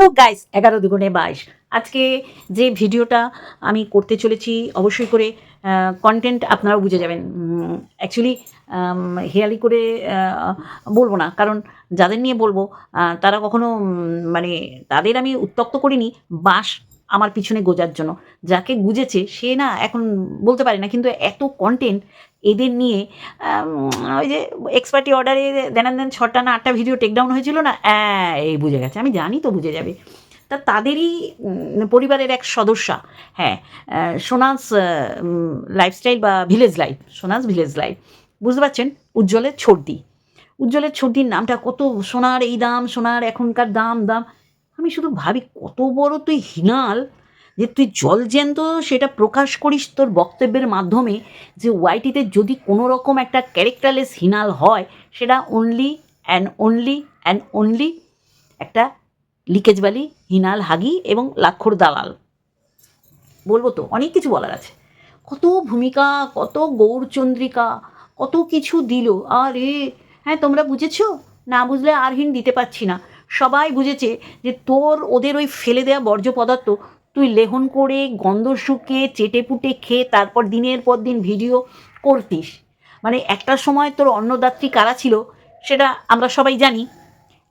Hello guys, এগারো দুগুণে বাইশ। আজকে যে ভিডিওটা আমি করতে চলেছি, অবশ্যই করে কন্টেন্ট আপনারাও বুঝে যাবেন। অ্যাকচুয়ালি হেয়ালি করে বলব না। কারণ যাদের নিয়ে বলব তারা কখনো মানে তাদের আমি উত্তক্ত করিনি বাঁশ আমার পিছনে গোজার জন্য। যাকে গুজেছে, সে না এখন বলতে পারে না, কিন্তু এত কন্টেন্ট এদের নিয়ে ওই যে এক্সপার্টি অর্ডারে দেন দেন ছটা না আটটা ভিডিও টেকডাউন হয়েছিল না? এই বুঝে গেছে। আমি জানি তো বুঝে যাবে। তা তাদেরই পরিবারের এক সদস্যা হ্যাঁ সোনাস লাইফস্টাইল বা village life Sonas village life বুঝতে পারছেন? উজ্জ্বলের ছর্দি। উজ্জ্বলের ছর্দির নামটা কত সোনার এই দাম, সোনার এখনকার দাম দাম। আমি শুধু ভাবি কত বড় তুই হিনাল যে তুই জল জলজ্যান্ত সেটা প্রকাশ করিস তোর বক্তব্যের মাধ্যমে যে ওয়াইটিতে যদি কোনো রকম একটা ক্যারেক্টারলেস হিনাল হয়, সেটা only and only and only একটা লিকেজবালি হিনাল, হাগি এবং লাক্ষর দালাল। বলব তো, অনেক কিছু বলার আছে। কত ভূমিকা, কত গৌরচন্দ্রিকা কত কিছু দিল। আরে হ্যাঁ তোমরা বুঝেছ? না বুঝলে আর হিন দিতে পারছি না। সবাই বুঝেছে যে তোর ওদের ওই ফেলে দেওয়া বর্জ্য পদার্থ তুই লেহন করে, গন্ধ শুকে চেটে পুটে খেয়ে, তারপর দিনের পর দিন ভিডিও করতিস। মানে একটা সময় তোর অন্নদাত্রী কারা ছিল সেটা আমরা সবাই জানি।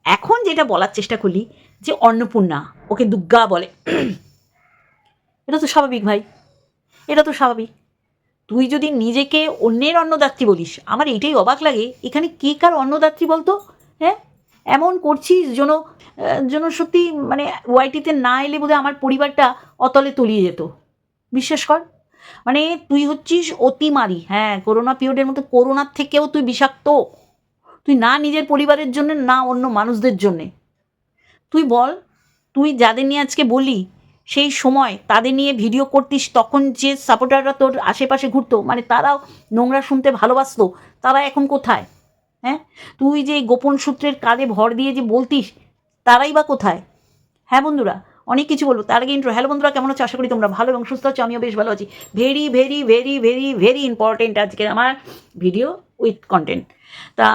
এখন যেটা বলার চেষ্টা করলি যে অন্নপূর্ণা, ওকে দুর্গা বলে। এটা তো স্বাভাবিক ভাই। এটা তো স্বাভাবিক। তুই যদি নিজেকে অন্যের অন্নদাত্রী বলিস, আমার এইটাই অবাক লাগে। এখানে কে কার অন্নদাত্রী বলতো? হ্যাঁ? এমন করছিস যেন যেন সত্যি মানে ওয়াইটিতে না এলে বোধহয় আমার পরিবারটা অতলে তলিয়ে যেত। বিশ্বাস কর। মানে তুই হচ্ছিস অতিমারি। হ্যাঁ করোনা পিরিয়ডের মতো করোনার থেকেও তুই বিষাক্ত। তুই না নিজের পরিবারের জন্য, না অন্য মানুষদের জন্যে। তুই বল, তুই যাদের নিয়ে আজকে বলি সেই সময় তাদের নিয়ে ভিডিও করতিস, তখন যে সাপোর্টাররা তোর আশেপাশে ঘুরতো মানে তারাও নোংরা শুনতে ভালোবাসতো, তারা এখন কোথায়? হ্যাঁ? তুই যে গোপন সূত্রের কাজে ভর দিয়ে যে বলতিস, তারাই বা কোথায়? হ্যাঁ বন্ধুরা, অনেক কিছু বলব। তার আগে ইন্ট্রো হ্যালো বন্ধুরা, কেমন আছো? আশা করি তোমরা ভালো এবং সুস্থ আছো, আমিও বেশ ভালো আছি। Very very very very very important আজকে আমার ভিডিও উইথ কন্টেন্ট তা,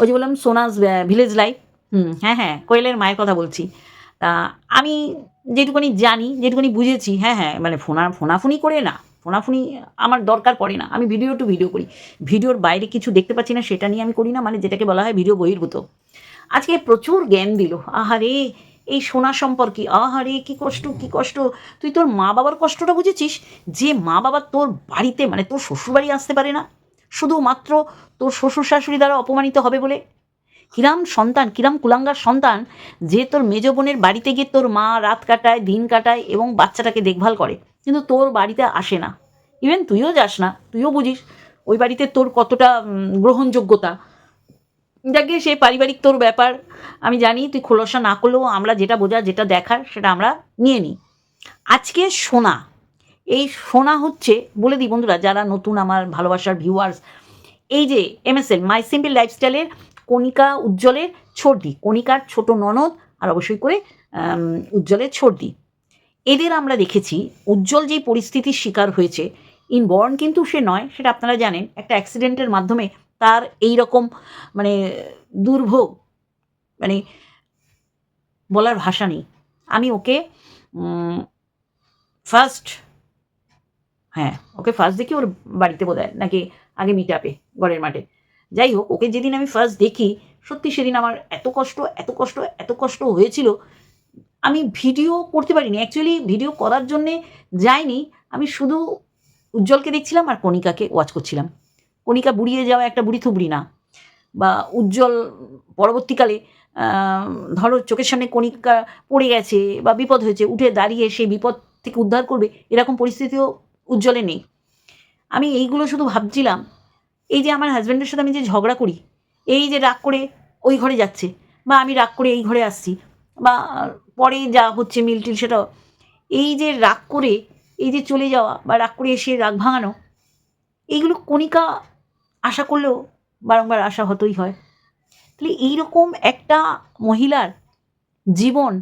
ওই যে বললাম, সোনাস ভিলেজ লাইফ হুম হ্যাঁ হ্যাঁ কোয়েলের মায়ের কথা বলছি। তা, আমি যেটুকুনি জানি, যেটুকুনি বুঝেছি হ্যাঁ হ্যাঁ মানে ফোনা, ফোনাফুনি করে না। ফোনাফুনি আমার দরকার পড়ে না, আমি ভিডিও টু ভিডিও করি। ভিডিওর বাইরে কিছু দেখতে পাচ্ছি না, সেটা নিয়ে আমি করি না মানে যেটাকে বলা হয় ভিডিও বহির্ভূত। আজকে প্রচুর জ্ঞান দিল। আহারে, এই সোনা সম্পর্কে, আহারে, কি কষ্ট কি কষ্ট। তুই তোর মা বাবার কষ্টটা বুঝেছিস? যে মা বাবা তোর বাড়িতে মানে তোর শ্বশুরবাড়ি আসতে পারে না, শুধুমাত্র তোর শ্বশুর শাশুড়ি দ্বারা অপমানিত হবে বলে? কিরাম সন্তান, কিরাম কুলাঙ্গার সন্তান, যে তোর মেজ বোনের বাড়িতে গিয়ে তোর মা রাত কাটায়, দিন কাটায় এবং বাচ্চাটাকে দেখভাল করে। কিন্তু তোর বাড়িতে আসে না। ইভেন তুইও যাস না, তুইও বুঝিস, ওই বাড়িতে তোর কতটা গ্রহণযোগ্যতা। যাকে সে পারিবারিক তোর ব্যাপার, আমি জানি, তুই খোলসা না করলেও আমরা যেটা বোঝা যেটা দেখার, সেটা আমরা নিয়ে নিই। আজকে সোনা, এই সোনা হচ্ছে, বলে দিই বন্ধুরা, যারা নতুন আমার ভালোবাসার ভিউয়ার্স এই যে এমএসএল মাই সিম্পল লাইফস্টাইলের কণিকা উজ্জ্বলের ছর্দি কণিকার ছোট ননদ, আর অবশ্যই করে উজ্জ্বলের ছর্দি এদের আমরা দেখেছি, উজ্জ্বল যেই পরিস্থিতির শিকার হয়েছে ইনবর্ন কিন্তু সে নয়, সেটা আপনারা জানেন, একটা অ্যাক্সিডেন্টের মাধ্যমে তার এই রকম মানে দুর্ভোগ মানে বলার ভাষা নেই। আমি ওকে ফার্স্ট হ্যাঁ ওকে ফার্স্ট দেখি ওর বাড়িতে বোধ হয়, নাকি আগে মিট আপে গড়ের মাঠে। যাই হোক, ওকে যেদিন আমি ফার্স্ট দেখি, সত্যি সেদিন আমার এত কষ্ট এত কষ্ট এত কষ্ট হয়েছিল আমি ভিডিও করতে পারিনি। অ্যাকচুয়ালি ভিডিও করার জন্যে যাইনি। আমি শুধু উজ্জ্বলকে দেখছিলাম আর কণিকাকে ওয়াচ করছিলাম। কণিকা বুড়িয়ে যাওয়া একটা বুড়ি থুবড়ি না। বা উজ্জ্বল পরবর্তীকালে ধরো চোখের সামনে কণিকা পড়ে গেছে বা বিপদ হয়েছে, উঠে দাঁড়িয়ে সেই বিপদ থেকে উদ্ধার করবে, এরকম পরিস্থিতিও উজ্জ্বলে নেই। আমি এইগুলো শুধু ভাবছিলাম, এই যে আমার হাজব্যান্ডের সাথে আমি যে ঝগড়া করি, এই যে রাগ করে ওই ঘরে যাচ্ছে, বা আমি রাগ করে এই ঘরে আসছি, বা পরে যা হচ্ছে মিলটিল সেটাও। এই যে রাগ করে, এই যে চলে যাওয়া বা রাগ করে এসে রাগ ভাঙানো, এইগুলো কণিকা আশা করলেও বারংবার আশা হতই হয়। তাহলে এইরকম একটা মহিলার জীবন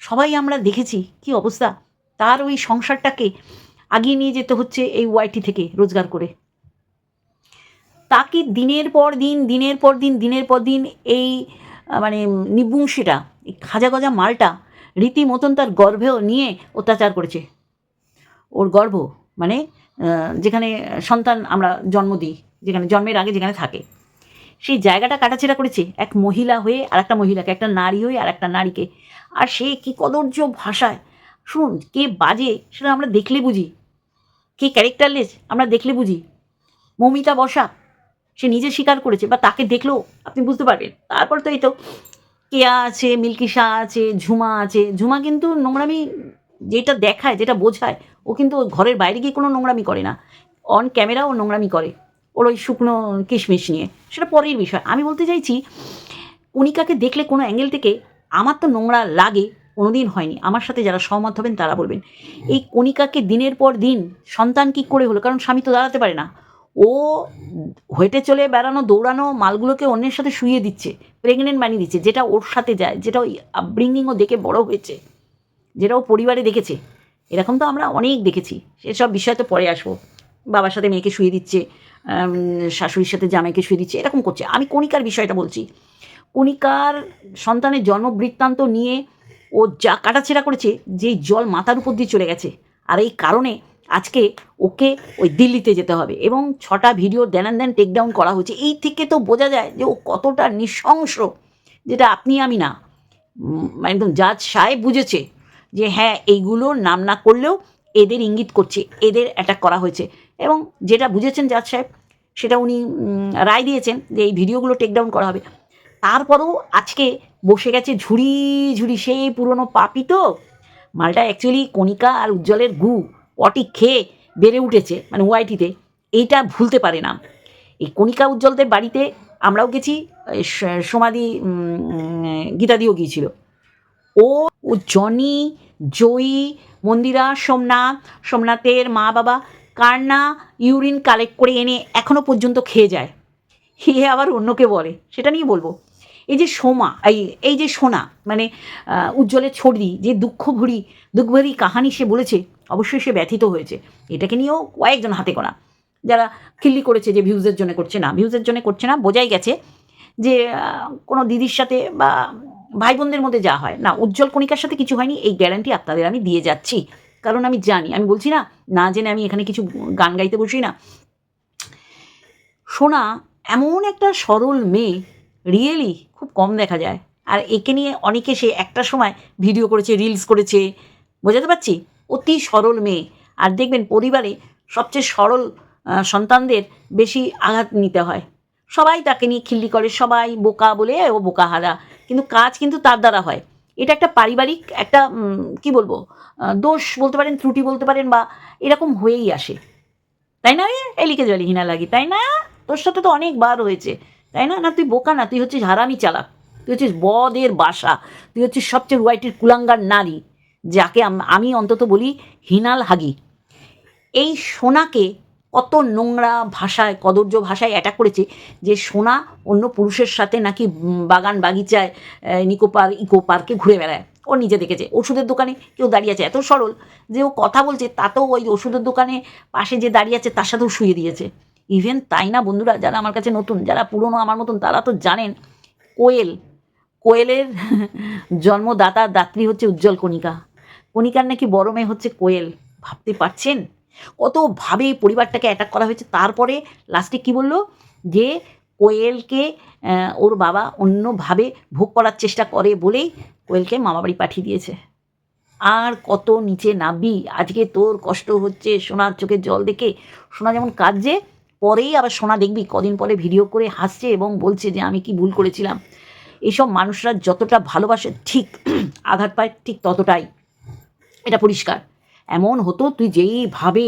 সবাই আমরা দেখেছি, কি অবস্থা? তার ওই সংসারটাকে আগিয়ে নিয়ে যেতে হচ্ছে এই ওয়াইটি থেকে রোজগার করে। তাকে দিনের পর দিন, দিনের পর দিন, দিনের পর দিন এই মানে নিবংশীটা এই খাজা গজা মালটা রীতিমতন তার গর্ভেও নিয়ে অত্যাচার করেছে। ওর গর্ভ মানে যেখানে সন্তান আমরা জন্ম দিই, যেখানে জন্মের আগে যেখানে থাকে। সেই জায়গাটা কাটাছেড়া করেছে এক মহিলা হয়ে আর একটা মহিলাকে, একটা নারী হয়ে আর একটা নারীকে। আর সে কি কদর্য ভাষায়, শুনুন, কে বাজে সেটা আমরা দেখলে বুঝি। কে ক্যারেক্টারলেস আমরা দেখলে বুঝি। মৌমিতা বসা, সে নিজে স্বীকার করেছে বা তাকে দেখলেও আপনি বুঝতে পারবেন। তারপর তো এই তো কেয়া আছে, মিল্কি শাহ আছে, ঝুমা আছে। ঝুমা কিন্তু নোংরামি যেটা দেখায়, যেটা বোঝায়, ও কিন্তু ঘরের বাইরে গিয়ে কোনো নোংরামি করে না। অন ক্যামেরা ও নোংরামি করে, ওর ওই শুকনো কিশমিশ নিয়ে। সেটা পরের বিষয়। আমি বলতে চাইছি কণিকাকে দেখলে কোনো অ্যাঙ্গেল থেকে, আমার তো নোংরা লাগে, কোনোদিন হয়নি। আমার সাথে যারা সহমত হবেন, তারা বলবেন। এই কণিকাকে দিনের পর দিন সন্তান কী করে হলো? কারণ স্বামী তো দাঁড়াতে পারে না। ও হেঁটে চলে বেড়ানো, দৌড়ানো মালগুলোকে অন্যের সাথে শুয়ে দিচ্ছে প্রেগনেন্ট বানিয়ে দিচ্ছে, যেটা ওর সাথে যায়, যেটা ওই আপব্রিঙ্গিং ও দেখে বড় হয়েছে, যেটা ও পরিবারে দেখেছে। এরকম তো আমরা অনেক দেখেছি। সেসব বিষয় তো পরে আসব। বাবার সাথে মেয়েকে শুয়ে দিচ্ছে শাশুড়ির সাথে জামাইকে শুয়ে দিচ্ছে, এরকম করছে। আমি কণিকার বিষয়টা বলছি। কণিকার সন্তানের জন্ম বৃত্তান্ত নিয়ে ও যা কাটাছেড়া করেছে যে জল মাথার উপর দিয়ে চলে গেছে। আর এই কারণে আজকে ওকে ওই দিল্লিতে যেতে হবে। এবং ছটা ভিডিও দেন দেন টেকডাউন করা হয়েছে এই থেকে তো বোঝা যায় যে ও কতটা নৃশংস, যেটা আপনি আমি না। একদম জাজ সাহেব বুঝেছে যে হ্যাঁ এইগুলো নাম না করলেও এদের ইঙ্গিত করছে, এদের অ্যাটাক করা হয়েছে। এবং যেটা বুঝেছেন জাজ সাহেব, সেটা উনি রায় দিয়েছেন যে এই ভিডিওগুলো টেকডাউন করা হবে। তারপরেও আজকে বসে গেছে ঝুড়ি ঝুড়ি সেই পুরনো পাপি তো। মালটা অ্যাকচুয়ালি কণিকা আর উজ্জ্বলের গু। পটি খেয়ে বেড়ে উঠেছে মানে ওয়াইটিতে। এইটা ভুলতে পারে না। এই কণিকা উজ্জ্বলদের বাড়িতে আমরাও গেছি সমাধি গীতাদিও গিয়েছিল। ও জনি, জয়ী, মন্দিরা সোমনাথ সোমনাথের মা বাবা কার না ইউরিন কালেক্ট করে এনে এখনও পর্যন্ত খেয়ে যায়। হে আবার অন্যকে বলে, সেটা নিয়ে বলব। এই যে সোমা, এই এই যে সোনা মানে উজ্জ্বলের ছড়ি যে দুঃখ ভরি দুঃখ ভরি কাহানি সে বলেছে অবশ্যই সে ব্যথিত হয়েছে। এটাকে নিয়েও কয়েকজন হাতে গোনা। যারা খিল্লি করেছে যে ভিউজের জন্য করছে না। ভিউজের জন্য করছে না, বোঝাই গেছে যে কোনো দিদির সাথে বা ভাই বোনদের মধ্যে যা হয়। না, উজ্জ্বল কণিকার সাথে কিছু হয়নি। এই গ্যারান্টি আপনাদের আমি দিয়ে যাচ্ছি। কারণ আমি জানি, আমি বলছি না না জেনে আমি এখানে কিছু গান গাইতে বসি না। সোনা, এমন একটা সরল মেয়ে রিয়েলি খুব কম দেখা যায়। আর একে নিয়ে অনেকে সে একটা সময় ভিডিও করেছে রিলস করেছে। বোঝাতে পারছি? অতি সরল মেয়ে। আর দেখবেন পরিবারে সবচেয়ে সরল সন্তানদের বেশি আঘাত নিতে হয়। সবাই তাকে নিয়ে খিল্লি করে, সবাই বোকা বলে ও বোকা হারা কিন্তু কাজ কিন্তু তার দ্বারা হয়। এটা একটা পারিবারিক একটা কি বলব দোষ বলতে পারেন, ত্রুটি বলতে পারেন বা এরকম হয়েই আসে। তাই না? এলিকে জলে হিনা লাগি, তাই না? তোর সাথে তো অনেকবার হয়েছে, তাই না? না, তুই বোকা না, তুই হচ্ছিস হারামি চালাক তুই হচ্ছিস বদের বাসা। তুই হচ্ছিস সবচেয়ে হোয়াইটের কুলাঙ্গার নারী। যাকে আমি অন্তত বলি হিনাল হাগি। এই সোনাকে কত নোংরা ভাষায় কদর্য ভাষায় অ্যাটাক করেছে যে সোনা অন্য পুরুষের সাথে নাকি বাগান বাগিচায় নিকো পার্ক, ইকো পার্কে ঘুরে বেড়ায়। ও নিজে দেখেছে। ওষুধের দোকানে কেউ দাঁড়িয়ে আছে। এত সরল যে ও কথা বলছে, তাতেও ওই ওষুধের দোকানে পাশে যে দাঁড়িয়ে আছে, তার সাথেও শুয়ে দিয়েছে। ইভেন তাই না বন্ধুরা, যারা আমার কাছে নতুন, যারা পুরনো আমার মতন, তারা তো জানেন, কোয়েল, কোয়েলের জন্মদাতা, দাত্রী হচ্ছে উজ্জ্বল কণিকা। কণিকার নাকি বড় মেয়ে হচ্ছে কোয়েল। ভাবতে পারছেন? কতভাবে পরিবারটাকে অ্যাটাক করা হয়েছে? তারপরে লাস্টে কি বলল? যে কোয়েলকে ওর বাবা অন্যভাবে ভোগ করার চেষ্টা করে বলেই কোয়েলকে মামাবাড়ি পাঠিয়ে দিয়েছে। আর কত নিচে নাবি আজকে তোর কষ্ট হচ্ছে সোনার চোখের জল দেখে। সোনা যেমন কাঁদছে, পরেই আবার সোনা দেখবি। কদিন পরে ভিডিও করে হাসছে এবং বলছে যে, আমি কি ভুল করেছিলাম? এসব মানুষরা যতটা ভালোবাসে, ঠিক আঘাত পায় ঠিক ততটাই। এটা পরিষ্কার। এমন হতো, তুই যেইভাবে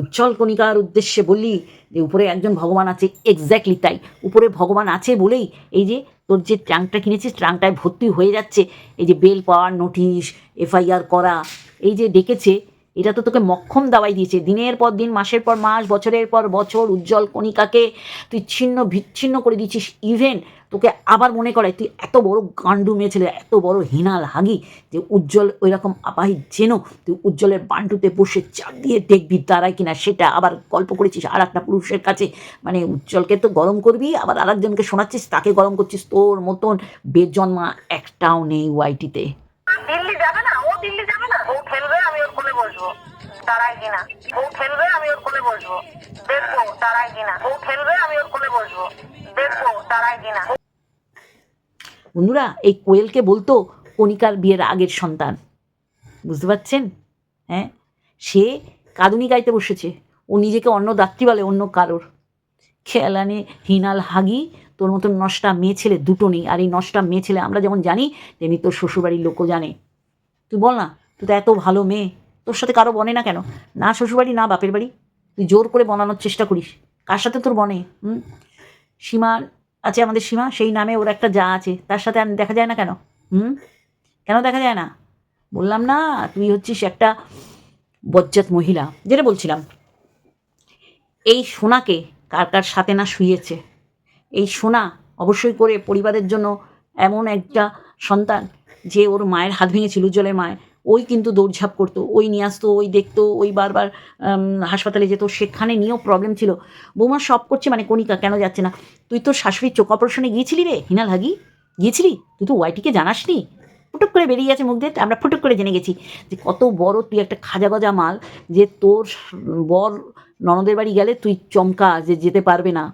উজ্জ্বল কণিকার উদ্দেশ্যে বললি যে, উপরে একজন ভগবান আছে এক্স্যাক্টলি তাই। উপরে ভগবান আছে বলেই এই যে, তোর যে ট্রাঙ্কটা কিনেছিস, ট্রাঙ্কটায় ভর্তি হয়ে যাচ্ছে। এই যে বেল পাওয়ার নোটিশ, এফআইআর করা, এই যে ডেকেছে এটা তো তোকে মক্ষম দাওয়াই দিয়েছে। দিনের পর দিন, মাসের পর মাস, বছরের পর বছর, উজ্জ্বল কণিকাকে তুই ছিন্ন বিচ্ছিন্ন করে দিচ্ছিস। ইভেন তোকে আবার মনে করায়, তুই এত বড় গান্ডু মেয়ে ছেলে, এত বড় হিনাল হাগি যে উজ্জ্বল ওই রকম আপাহি যেন তুই উজ্জ্বলের বান্টুতে বসে চাপ দিয়ে দেখবি তারাই কিনা, সেটা আবার গল্প করেছিস আর একটা পুরুষের কাছে। মানে উজ্জ্বলকে তো গরম করবি, আবার আর একজনকে শোনাচ্ছিস, তাকে গরম করছিস তোর মতন। বেজন্মা একটাও নেই ওয়াইটিতে দিল্লি যাবে না? ও দিল্লি যাবে তারাই কিনা? খেলবে, আমি ওর কোলে বসবো। দেখব তারাই কিনা। খেলবে, আমি ওর কোলে বসবো। দেখব তারাই কিনা। বন্ধুরা, এই কোয়েলকে বলতো, কণিকার বিয়ের আগের সন্তান। বুঝতে পারছেন? হ্যাঁ? সে কাঁদুনি গাইতে বসেছে। ও নিজেকে অন্য দাত্রী বলে, অন্য কারোর। খেয়ালানে হিনাল হাগি, তোর মতন নষ্টা মেয়ে ছেলে দুটো নেই। আর এই নষ্টা মেয়ে ছেলে আমরা যেমন জানি, তেমনি তোর শ্বশুরবাড়ির লোকও জানে। তুই বল না, তুই তো এত ভালো মেয়ে। তোর সাথে কারও বনে না কেন? না শ্বশুরবাড়ি, না বাপের বাড়ি। তুই জোর করে বনানোর চেষ্টা করিস। কার সাথে তোর বনে? হুম? সীমা আছে আমাদের সীমা, সেই নামে ওর একটা যা আছে। তার সাথে দেখা যায় না কেন? হুম? কেন দেখা যায় না? বললাম, না, তুই হচ্ছিস একটা বজ্জাত মহিলা। যেটা বলছিলাম, এই সোনাকে কার কার সাথে না শুয়েছে? এই সোনা অবশ্যই করে পরিবারের জন্য এমন একটা সন্তান যে ওর মায়ের হাত ভেঙেছিল, উজ্জ্বলের মায়ের। ওই কিন্তু দৌড়ঝাঁপ করতো, ওই নিয়ে আসতো, ওই দেখতো, ওই বারবার হাসপাতালে যেত, সেখানে নিয়েও প্রবলেম ছিল। বৌমা সব করছে মানে কণিকা, কেন যাচ্ছে না? তুই তোর শাশুড়ির চোখ অপারেশনে গিয়েছিলি রে, হিনাল হাগি? গিয়েছিলি? তুই তো ওয়াইটিকে জানাসনি? ফুটুক করে বেরিয়ে গেছে মুখ দিয়ে, আমরা ফুটুক করে জেনে গেছি যে কত বড় তুই একটা খাজা গজা মাল যে তোর বর ননদের বাড়ি গেলে তুই চমকা যে যেতে পারবে না।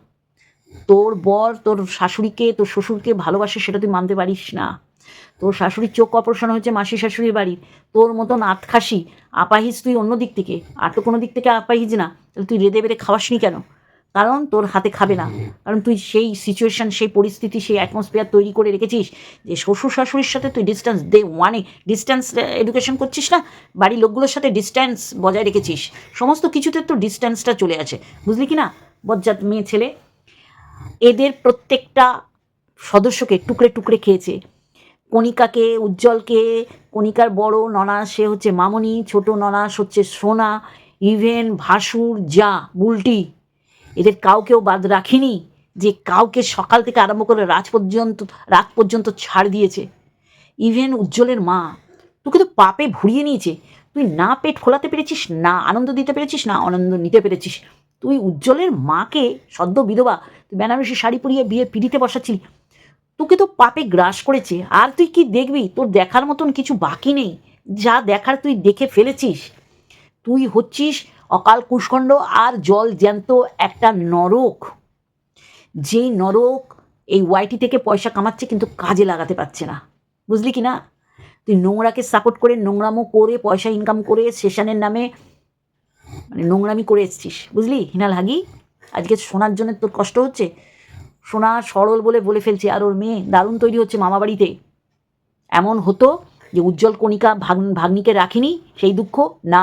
তোর বর তোর শাশুড়িকে, তোর শ্বশুরকে ভালোবাসে সেটা তুই মানতে পারিস না। তোর শাশুড়ির চোখ অপারেশন হয়েছে মাসি শাশুড়ির বাড়ির তোর মতন আতখাসি আপাহিজ তুই অন্য দিক থেকে। আর তো কোনো দিক থেকে আপাহিজ না। তাহলে তুই রেদে বেড়ে খাওয়াসনি কেন? কারণ তোর হাতে খাবে না। কারণ তুই সেই সিচুয়েশন সেই পরিস্থিতি, সেই অ্যাটমসফিয়ার তৈরি করে রেখেছিস যে শ্বশুর শাশুড়ির সাথে তুই ডিস্টেন্স দে ওয়ানে ডিস্টেন্স এডুকেশন করছিস না? বাড়ির লোকগুলোর সাথে ডিস্টেন্স বজায় রেখেছিস। সমস্ত কিছুতে তো ডিস্টেন্সটা চলে আছে। বুঝলি কি না? বজ্জাত মেয়ে ছেলে। এদের প্রত্যেকটা সদস্যকে টুকরে টুকরে খেয়েছে। কণিকাকে, উজ্জ্বলকে, কণিকার বড় ননাস সে হচ্ছে মামনি, ছোট ননাস হচ্ছে সোনা, ইভেন ভাসুর যা, বুলটি। এদের কাউকেও বাদ রাখিনি যে কাউকে সকাল থেকে আরম্ভ করে রাত পর্যন্ত রাত পর্যন্ত ছাড় দিয়েছে। ইভেন উজ্জ্বলের মা, তোকে তো পাপে ভুড়িয়ে নিয়েছে। তুই না পেট খোলাতে পেরেছিস, না আনন্দ দিতে পেরেছিস, না আনন্দ নিতে পেরেছিস। তুই উজ্জ্বলের মাকে সদ্য বিধবা, তুই বেনারসি শাড়ি পরিয়ে বিয়ে পিড়িতে বসাচ্ছিলি। তোকে তো পাপে গ্রাস করেছে। আর তুই কি দেখবি? তোর দেখার মতন কিছু বাকি নেই। যা দেখার তুই দেখে ফেলেছিস। তুই হচ্ছিস অকাল কুষ্কণ্ড আর জল জ্যান্ত একটা নরক। যেই নরক এই ওয়াইটি থেকে পয়সা কামাচ্ছে কিন্তু কাজে লাগাতে পারছে না। বুঝলি কি না? তুই নোংরাকে সাপোর্ট করে, নোংরামো করে, পয়সা ইনকাম করে সেশনের নামে মানে নোংরামি করে এসছিস। বুঝলি হিনাল হাগি আজকে শোনার জন্য তোর কষ্ট হচ্ছে? সোনা সরল বলে বলে ফেলছে আর ওর মেয়ে দারুণ তৈরি হচ্ছে মামা বাড়িতে এমন হতো যে উজ্জ্বল কণিকা ভাগ ভাগ্নিকে রাখেনি সেই দুঃখ? না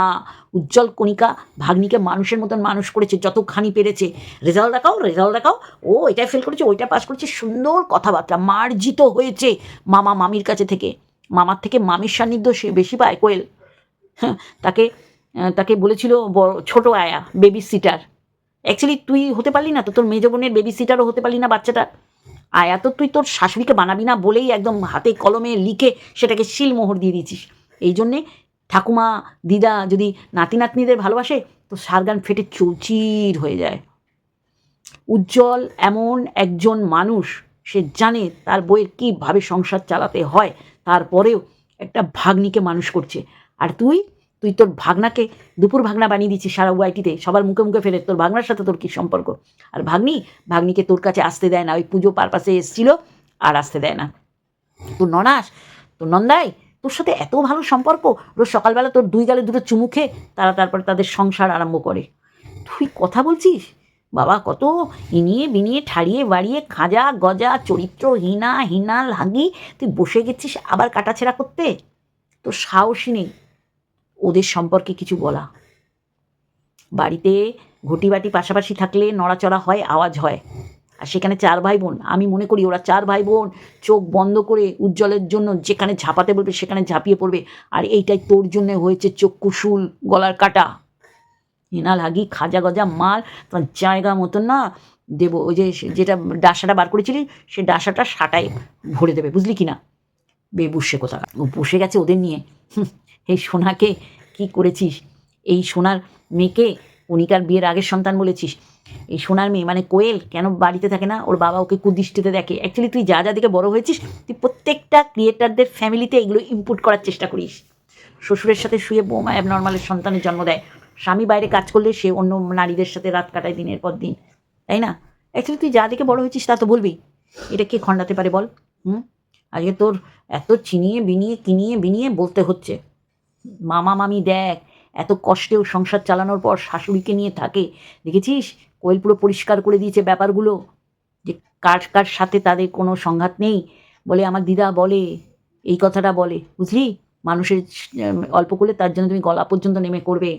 উজ্জ্বল কণিকা ভাগ্নিকে মানুষের মতন মানুষ করেছে যতখানি পেরেছে। রেজাল্ট দেখাও রেজাল্ট দেখাও। ও এটা ফেল করেছে ওইটা পাস করেছে সুন্দর কথাবার্তা মার্জিত হয়েছে মামা মামির কাছে থেকে। মামার থেকে মামির সান্নিধ্য সে বেশি পায় কোয়েল। হ্যাঁ, তাকে তাকে বলেছিল বড় ছোট আয়া বেবি সিটার অ্যাকচুয়ালি তুই হতে পারলি না তো, তোর মেজ বোনের বেবি সিটারও হতে পারলি না বাচ্চাটা। আর এত তুই তোর শাশুড়িকে বানাবি না বলেই একদম হাতে কলমে লিখে সেটাকে শিলমোহর দিয়ে দিয়েছিস। এই জন্যে ঠাকুমা, দিদা যদি নাতি নাতনিদের ভালোবাসে, তো সারগান ফেটে চৌচির হয়ে যায়। উজ্জ্বল এমন একজন মানুষ, সে জানে তার বইয়ের কীভাবে সংসার চালাতে হয়, তারপরেও একটা ভাগ্নিকে মানুষ করছে। আর তুই তুই তোর ভাগনাকে দুপুর ভাগনা বানিয়ে দিচ্ছিস সারা ওয়াইটিতে, সবার মুখে মুখে ফেলে, তোর ভাগনার সাথে তোর কী সম্পর্ক? আর ভাগ্নি, ভাগ্নিকে তোর কাছে আসতে দেয় না, ওই পুজো পারপাসে এসছিল আর আসতে দেয় না। তোর ননাস, তোর নন্দাই, তোর সাথে এত ভালো সম্পর্ক, রোজ সকালবেলা তোর দুই গালে দুটো চুমু তারা তারপর তাদের সংসার আরম্ভ করে। তুই কথা বলছিস? বাবা, কত ইনিয়ে বিনিয়ে, ঠাড়িয়ে বাড়িয়ে, খাজা, গজা, চরিত্র, হিনা হিনা, লাগি, তুই বসে গেছিস আবার কাটাছেড়া করতে? তোর সাহসই নেই। ওদের সম্পর্কে কিছু বলা। বাড়িতে ঘটি বাটি পাশাপাশি থাকলে নড়াচড়া হয় আওয়াজ হয়। আর সেখানে চার ভাই বোন। আমি মনে করি ওরা চার ভাই বোন চোখ বন্ধ করে উজ্জ্বলের জন্য যেখানে ঝাঁপাতে বলবে সেখানে ঝাঁপিয়ে পড়বে। আর এইটাই তোর জন্য হয়েছে চক্ষুশুল গলার কাটা। হেনা লাগি খাজা গজা মাল তোমার জায়গা মতন না দেবো ওই যে যেটা ডাসাটা বার করেছিলি সে ডাসাটা সাটায় ভরে দেবে। বুঝলি কি না বেবুসে কোথা ও বসে গেছে ওদের নিয়ে। হুঁ, এই সোনাকে কি করেছিস? এই সোনার মেয়েকে কণিকার বিয়ের আগের সন্তান বলেছিস। এই সোনার মেয়ে মানে কোয়েল কেন বাড়িতে থাকে না? ওর বাবা ওকে কুদৃষ্টিতে দেখে। অ্যাকচুয়ালি তুই যা যা দিকে বড় হয়েছিস, তুই প্রত্যেকটা ক্রিয়েটারদের ফ্যামিলিতে এগুলো ইনপুট করার চেষ্টা করিস। শ্বশুরের সাথে শুয়ে বৌমা অ্যাবনর্মালের সন্তানের জন্ম দেয়। স্বামী বাইরে কাজ করলে সে অন্য নারীদের সাথে রাত কাটায় দিনের পর দিন। তাই না? অ্যাকচুয়ালি তুই যা দিকে বড় হয়েছিস তা তো বলবি। এটা কে খণ্ডাতে পারে বল? হুম? আজকে তোর এত চিনিয়ে, বিনিয়ে, কিনিয়ে, বিনিয়ে বলতে হচ্ছে। মামা মামি দেখ, এত কষ্টেও সংসার চালানোর পর শাশুড়িকে নিয়ে থাকে। দেখেছিস? কোয়েল পুরো পরিষ্কার করে দিয়েছে ব্যাপারগুলো। যে কার কার সাথে তাদের কোনো সংঘাত নেই বলে আমার দিদা বলে, এই কথাটা বলে। বুঝলি? মানুষের অল্প করলে তার জন্য তুমি গলা পর্যন্ত নেমে করবে।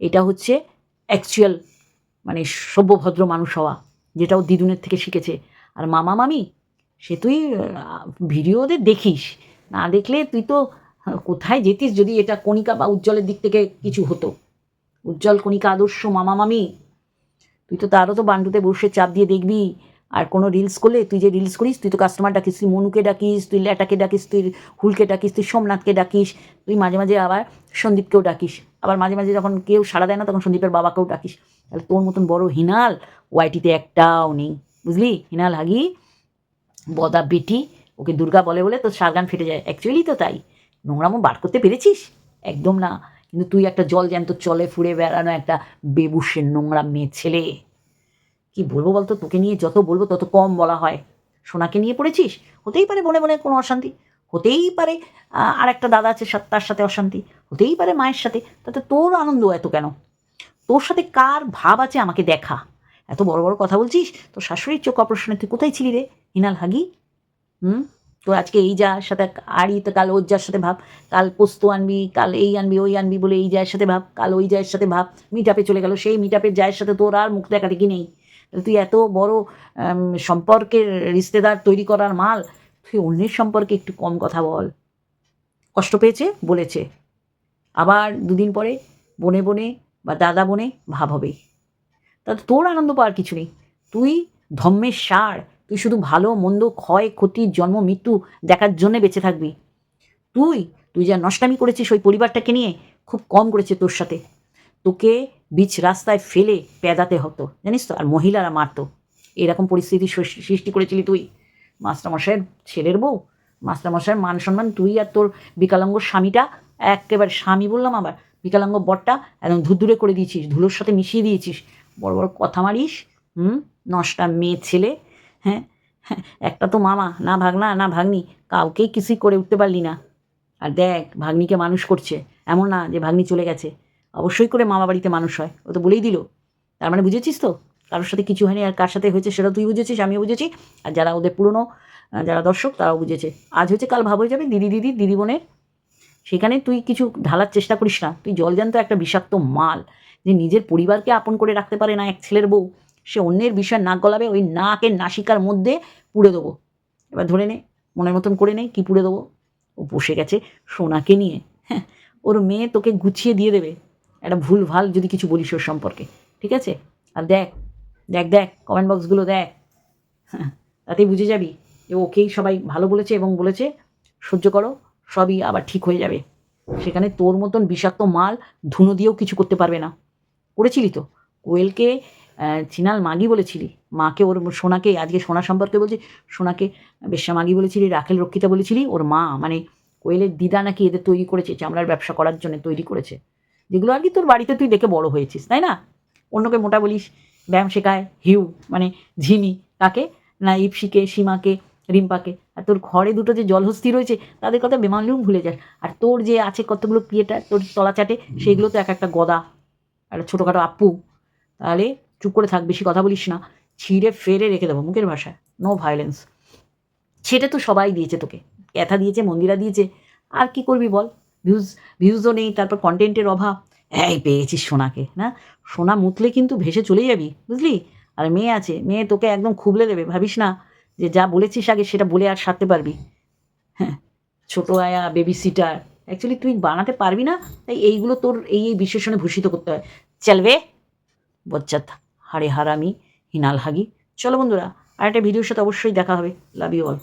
এটা হচ্ছে অ্যাকচুয়াল মানে সভ্যভদ্র মানুষ হওয়া যেটা ও দিদুনের থেকে শিখেছে। আর মামা মামি, সে তুই ভিডিওতে দেখিস। না দেখলে তুই তো কোথায় যেতিস যদি এটা কণিকা বা উজ্জ্বলের দিক থেকে কিছু হতো। উজ্জ্বল, কণিকা, আদর্শ, মামা, মামি। তুই তো তারও তো বান্ডুতে বসে চাপ দিয়ে দেখবি। আর কোনো রিলস করলে, তুই যে রিলস করিস, তুই তো কাস্টমার ডাকিস, তুই মনুকে ডাকিস, তুই ল্যাটাকে ডাকিস, তুই হুলকে ডাকিস, তুই সোমনাথকে ডাকিস, তুই মাঝে মাঝে আবার সন্দীপকেও ডাকিস। আবার মাঝে মাঝে যখন কেউ সাড়া দেয় না, তখন সন্দীপের বাবাকেও ডাকিস। তাহলে তোর মতন বড় হিনাল ওয়াইটিতে একটাও নেই, বুঝলি? হিনাল হাগি, বদা বেটি, ওকে দুর্গা বলে বলে তোর সারগান ফেটে যায়। অ্যাকচুয়ালি তো তাই। নোংরামো বার করতে পেরেছিস? একদম না। কিন্তু তুই একটা জল জ্যান্ত চলে ফুরে বেড়ানো একটা বেবুসের নোংরা মেয়ে ছেলে। কি বলব বলতো? তোকে নিয়ে যত বলব তত কম বলা হয়। সোনাকে নিয়ে পড়েছিস? হতেই পারে মনে মনে কোনো অশান্তি। হতেই পারে আর একটা দাদা আছে তার সাথে অশান্তি। হতেই পারে মায়ের সাথে। তাতে তোর আনন্দ এত কেন? তোর সাথে কার ভাব আছে আমাকে দেখা? এত বড় বড় কথা বলছিস? তোর শাশুড়ির চোখ অপারেশনে তুই কোথায় ছিলি রে? হিনাল হাগি? হুম? তো আজকে এই যার সাথে আড়ি, তো কাল ওর যার সাথে ভাব। কাল পোস্ত আনবি, কাল এই আনবি, ওই আনবি বলে এই জায়ের সাথে ভাব। কাল ওই জায়ের সাথে ভাব। মিট আপে চলে গেল, সেই মিট আপের জায়ের সাথে তোর আর মুখ দেখা দেখি নেই? তুই এত বড় সম্পর্কের রিশতেদার তৈরি করার মাল, তুই অন্যের সম্পর্কে একটু কম কথা বল। কষ্ট পেয়েছে? বলেছে। আবার দুদিন পরে বনে বনে বা দাদা বনে ভাব হবে। তাতে তোর আনন্দ পাওয়ার কিছু নেই। তুই ধম্মের সার তুই শুধু ভালো, মন্দ, ক্ষয়, ক্ষতি, জন্ম, মৃত্যু দেখার জন্যে বেঁচে থাকবি। তুই তুই যা নষ্টামি করেছিস ওই পরিবারটাকে নিয়ে, খুব কম করেছে তোর সাথে। তোকে বিচ রাস্তায় ফেলে পেদাতে হতো, জানিস তো? আর মহিলারা মারতো। এরকম পরিস্থিতি সৃষ্টি- করেছিলি তুই। মাস্টারমশাইয়ের ছেলের বউ, মাস্টারমশাইয়ের মান সম্মান, তুই আর তোর বিকলাঙ্গ স্বামীটা, একেবারে স্বামী বললাম আবার, বিকালাঙ্গ বরটা একদম ধুরধুরে করে দিয়েছিস, ধুলোর সাথে মিশিয়ে দিয়েছিস। বড় বড় কথা মারিস, হুম? নষ্টা মেয়ে ছেলে হ্যাঁ হ্যাঁ, একটা তো মামা না ভাগনা না ভাগ্নি কাউকেই কিছুই করে উঠতে পারলি না। আর দেখ ভাগ্নিকে মানুষ করছে এমন না যে ভাগ্নি চলে গেছে। অবশ্যই করে মামা বাড়িতে মানুষ হয় ও তো বলেই দিল। তার মানে বুঝেছিস তো? কারোর সাথে কিছু হয়নি আর কার সাথে হয়েছে সেটা তুই বুঝেছিস আমিও বুঝেছি। আর যারা ওদের পুরনো যারা দর্শক তারাও বুঝেছে। আজ হচ্ছে কাল ভাব হয়ে যাবে দিদি দিদি দিদি বোনের। সেখানে তুই কিছু ঢালার চেষ্টা করিস না। তুই জলজান্ত একটা বিষাক্ত মাল যে নিজের পরিবারকে আপন করে রাখতে পারে না এক ছেলের বউ। সে অন্যের বিষয় নাক গলাবে, ওই নাকের নাসিকার মধ্যে পুড়ে দেবো। এবার ধরে নে, মনের মতন করে নে কি পুড়ে দেবো? ও বসে গেছে সোনাকে নিয়ে। হ্যাঁ ওর মেয়ে তোকে গুছিয়ে দিয়ে দেবে। একটা ভুল ভালো যদি কিছু বলিস ওর সম্পর্কে, ঠিক আছে? আর দেখ দেখ দেখ কমেন্ট বক্সগুলো দেখ। হ্যাঁ তাতেই বুঝে যাবি যে ওকেই সবাই ভালো বলেছে এবং বলেছে, সহ্য করো, সবই আবার ঠিক হয়ে যাবে। সেখানে তোর মতন বিষাক্ত মাল ধুনো দিয়েও কিছু করতে পারবে না। করেছিলি তো? কোয়েলকে চিনাল মাগি বলেছিলি? মাকে ওর সোনাকে আজকে সোনা সম্পর্কে বলছি সোনাকে বেশ্যা মাগি বলেছিলি রাখেল রক্ষিতা বলেছিলি ওর মা মানে কোয়েলের দিদা নাকি এদের তৈরি করেছে চামড়ার ব্যবসা করার জন্য তৈরি করেছে। যেগুলো আর কি তোর বাড়িতে তুই দেখে বড় হয়েছিস তাই না? অন্যকে মোটা বলিস ব্যায়াম শেখায় হিউ মানে ঝিমি কাকে? না ইপসিকে সীমাকে রিম্পাকে। আর তোর ঘরে দুটো যে জলহস্তি রয়েছে তাদের কথা বেমালুম ভুলে যাস। আর তোর যে আছে কতগুলো ক্রিয়েটার তোর তলা চাটে সেগুলো তো এক একটা গদা একটা ছোটোখাটো আপু। তাহলে চুপ করে থাক, বেশি কথা বলিস না। ছিঁড়ে ফেরে রেখে দেবো মুখের ভাষায়। নো ভায়োলেন্স সেটা তো সবাই দিয়েছে তোকে। ক্যাথা দিয়েছে, মন্দিরা দিয়েছে। আর কি করবি বল? ভিউজ ভিউজও নেই, তারপর কন্টেন্টের অভাব। এই পেয়েছিস সোনাকে, না? সোনা মুতলে কিন্তু ভেসে চলে যাবি, বুঝলি? আর মেয়ে আছে, মেয়ে তোকে একদম খুবলে দেবে, ভাবিস না? যে যা বলেছিস আগে সেটা বলে আর সারতে পারবি। হ্যাঁ ছোটো আয়া বেবি সিটার অ্যাকচুয়ালি তুই বানাতে পারবি না, তাই এইগুলো তোর এই এই বিশ্লেষণে ভূষিত করতে হয়। চলবে বচ্চাত হারে হারামি হিনাল হাগি চলো বন্ধুরা আর একটা ভিডিওর সাথে অবশ্যই দেখা হবে। Love you all